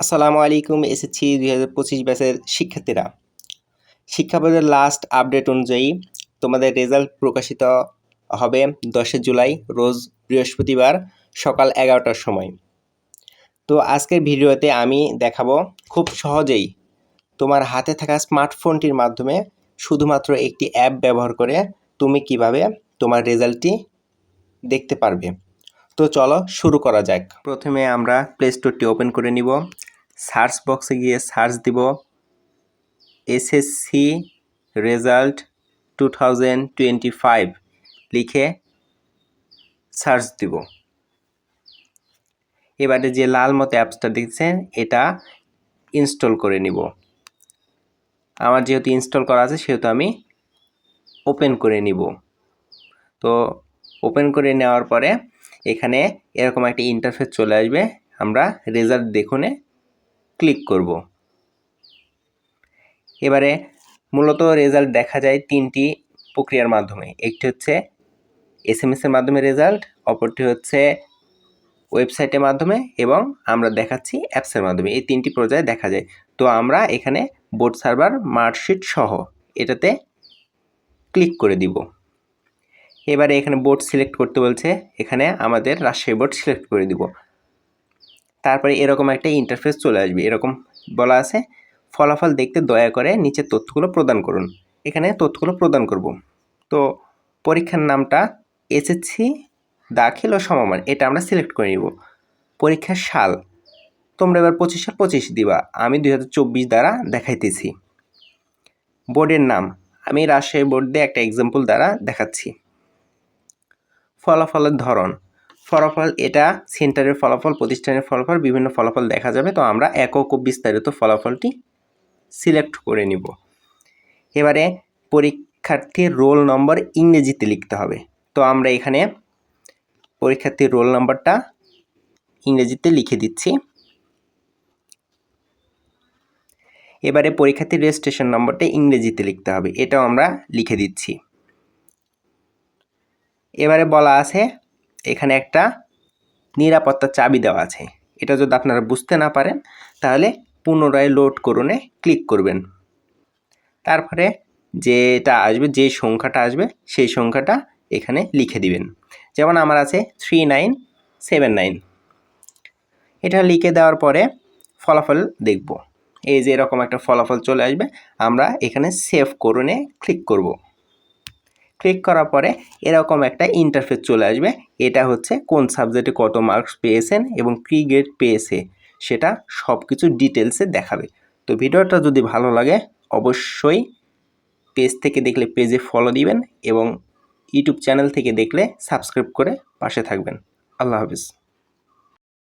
আসসালামু আলাইকুম, এসেছি দুই হাজার পঁচিশ ব্যাচের শিক্ষার্থীরা। শিক্ষা বোর্ডের লাস্ট আপডেট অনুযায়ী তোমাদের রেজাল্ট প্রকাশিত হবে দশে জুলাই, রোজ বৃহস্পতিবার সকাল এগারোটার সময়। তো আজকের ভিডিওতে আমি দেখাবো খুব সহজেই তোমার হাতে থাকা স্মার্টফোনটির মাধ্যমে শুধুমাত্র একটি অ্যাপ ব্যবহার করে তুমি কীভাবে তোমার রেজাল্টটি দেখতে পারবে। তো চলো শুরু করা যাক। প্রথমে আমরা প্লে স্টোরটি ওপেন করে নিব। সার্চ বক্সে গিয়ে সার্চ দিব SSC result two thousand twenty five লিখে সার্চ দিব। এবারে যে লাল মতো অ্যাপসটা দেখছেন, এটা ইনস্টল করে নিব। আমার যেহেতু ইনস্টল করা আছে, সেহেতু আমি ওপেন করে নিব। তো ওপেন করে নেওয়ার পরে এখানে এরকম একটা ইন্টারফেস চলে আসবে। আমরা রেজাল্ট দেখুনে ক্লিক করব। এবারে মূলত রেজাল্ট দেখা যায় তিনটি প্রক্রিয়ার মাধ্যমে। একটি হচ্ছে এস এম এর মাধ্যমে রেজাল্ট অপরটি হচ্ছে ওয়েবসাইটের মাধ্যমে এবং আমরা দেখাচ্ছি অ্যাপসের মাধ্যমে। এই তিনটি পর্যায়ে দেখা যায়। তো আমরা এখানে বোর্ড সার্ভার মার্কশিট সহ এটাতে ক্লিক করে দিব। এবারে এখানে বোর্ড সিলেক্ট করতে বলছে। এখানে আমাদের রাজশাহী বোর্ড সিলেক্ট করে দিব। তারপরে এরকম একটা ইন্টারফেস চলে আসবে। এরকম বলা আছে, ফলাফল দেখতে দয়া করে নিচের তথ্যগুলো প্রদান করুন। এখানে তথ্যগুলো প্রদান করব। তো পরীক্ষার নামটা এসএসসি দাখিল ও সমমান, এটা আমরা সিলেক্ট করে নিব। পরীক্ষার সাল, তোমরা এবার পঁচিশ সাল পঁচিশ দিবা, আমি দুই হাজার চব্বিশ দ্বারা দেখাইতেছি। বোর্ডের নাম, আমি রাজশাহী বোর্ড দিয়ে একটা এক্সাম্পল দ্বারা দেখাচ্ছি। ফলাফলের ধরন ফলাফল এটা, সেন্টারের ফলাফল, প্রতিষ্ঠানের ফলাফল, বিভিন্ন ফলাফল দেখা যাবে। তো আমরা একক ও বিস্তারিত ফলাফলটি সিলেক্ট করে নিব। এবারে পরীক্ষার্থীর রোল নম্বর ইংরেজিতে লিখতে হবে। তো আমরা এখানে পরীক্ষার্থীর রোল নম্বরটা ইংরেজিতে লিখে দিচ্ছি। এবারে পরীক্ষার্থীর রেজিস্ট্রেশন নম্বরটা ইংরেজিতে লিখতে হবে। এটাও আমরা লিখে দিচ্ছি। এবারে বলা আছে এখানে একটা নিরাপত্তা চাবি দেওয়া আছে। এটা যদি আপনারা বুঝতে না পারেন, তাহলে পুনরায় লোড করুনে ক্লিক করবেন। তারপরে যেটা আসবে, যে সংখ্যাটা আসবে, সেই সংখ্যাটা এখানে লিখে দিবেন। যেমন আমার আছে থ্রি নাইন সেভেন নাইন এটা লিখে দেওয়ার পরে ফলাফল দেখব। এই যে এরকম একটা ফলাফল চলে আসবে, আমরা এখানে সেভ করুনে ক্লিক করব। ক্লিক করার পরে এরকম একটা ইন্টারফেস চলে আসবে। এটা হচ্ছে কোন সাবজেক্টে কত মার্কস পেয়েছেন এবং কী গ্রেড পেয়েছে, সেটা সব কিছু ডিটেলসে দেখাবে। তো ভিডিওটা যদি ভালো লাগে, অবশ্যই পেজ থেকে দেখলে পেজে ফলো দিবেন এবং ইউটিউব চ্যানেল থেকে দেখলে সাবস্ক্রাইব করে পাশে থাকবেন। আল্লাহ হাফিজ।